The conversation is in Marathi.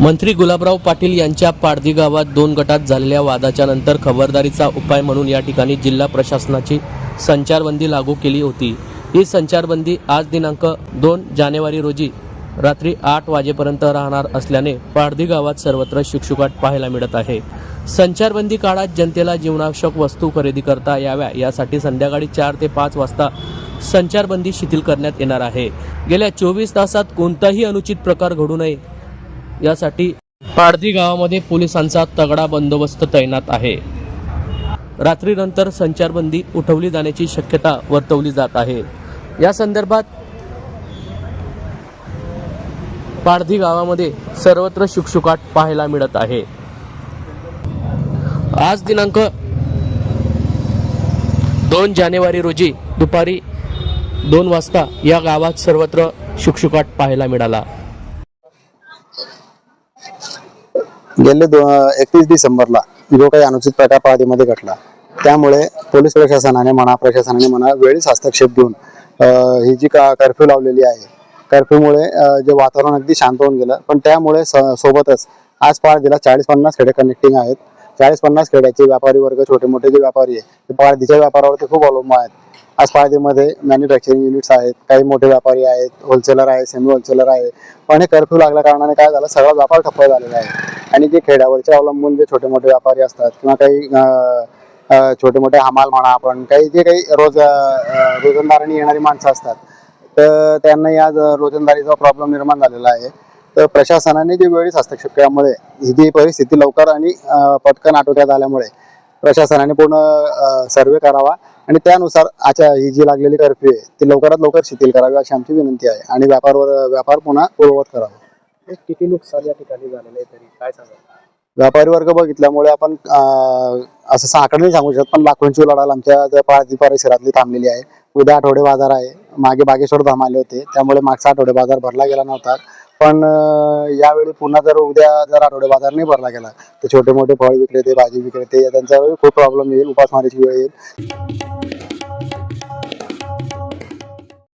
मंत्री गुलाबराव पाटील यांच्या पाडदी गावात दोन गटात झालेल्या वादाच्या नंतर खबरदारीचा उपाय म्हणून या ठिकाणी जिल्हा प्रशासनाची संचारबंदी लागू केली होती. ही संचारबंदी आज दिनांक दोन जानेवारी रोजी रात्री आठ वाजेपर्यंत राहणार असल्याने पाडदी गावात सर्वत्र शुकशुकाट पाहायला मिळत आहे. संचारबंदी काळात जनतेला जीवनावश्यक वस्तू खरेदी करता याव्या यासाठी संध्याकाळी चार ते पाच वाजता संचारबंदी शिथिल करण्यात येणार आहे. गेल्या चोवीस तासात कोणताही अनुचित प्रकार घडू नये यासाठी पाडदी गावामध्ये पोलिसांचा तगडा बंदोबस्त तैनात आहे. रात्रीनंतर संचारबंदी उठवली जाण्याची शक्यता वर्तवली जात आहे. या संदर्भात पारधी गावामध्ये सर्वत्र शुकशुकाट पाहायला मिळत आहे. आज दिनांक दोन जानेवारी रोजी दुपारी दोन वाजता या गावात सर्वत्र शुकशुकाट पाहायला मिळाला. गेले दो एकतीस डिसेंबरला जो काही अनुचित प्रकार पाळीमध्ये घडला त्यामुळे पोलीस प्रशासनाने म्हणा प्रशासनाने म्हणा वेळीच हस्तक्षेप देऊन ही जी का कर्फ्यू लावलेली आहे कर्फ्यूमुळे जे वातावरण अगदी शांत होऊन गेलं. पण त्यामुळे स- सोबतच आज पाळदीला चाळीस पन्नास खेडे कनेक्टिंग आहेत. चाळीस पन्नास खेड्याचे व्यापारी वर्ग छोटे मोठे जे व्यापारी आहे ते पाळदीच्या व्यापारावरती खूप अवलंबून आहेत. आज पाळदीमध्ये मॅन्युफॅक्चरिंग युनिट्स आहेत काही मोठे व्यापारी आहेत होलसेलर आहे सेमी होलसेलर आहे. पण हे कर्फ्यू लागल्या कारणाने काय झालं? सगळा व्यापार ठप्प झालेला आहे. आणि जे खेड्यावरचे अवलंबून जे छोटे मोठे व्यापारी असतात किंवा काही छोटे मोठे हमाल म्हणा आपण काही जे काही रोज रोजंदाराने येणारी माणसं असतात तर त्यांना या रोजंदारीचा प्रॉब्लेम निर्माण झालेला आहे. तर प्रशासनाने जे वेळीच हस्तक्षेप केल्यामुळे ही जी परिस्थिती लवकर आणि पटकन आटोक्यात आल्यामुळे प्रशासनाने पूर्ण सर्वे करावा. आणि त्यानुसार आजच्या ही जी लागलेली कर्फ्यू आहे ती लवकरात लवकर शिथिल करावी अशी आमची विनंती आहे आणि व्यापारवर व्यापार पुन्हा पूर्ववत करावा. किती नुकसान या ठिकाणी झालेलं आहे तरी? काय सांगा व्यापारी वर्ग बघितल्यामुळे आपण असं साखर नाही सांगू शकत पण लाखोंची लढाल आमच्या त्या पाळती परिसरातली थांबलेली आहे. उद्या आठवडे बाजार आहे. मागे बागेश्वर धाम आले होते. त्यामुळे मागचा आठवडे बाजार भरला गेला नव्हता. पण यावेळी पुन्हा जर उद्या जर आठवडे बाजार नाही भरला गेला तर छोटे मोठे फळ विक्रेते भाजी विक्रेते त्यांचा खूप प्रॉब्लेम येईल उपासमारीची वेळ येईल.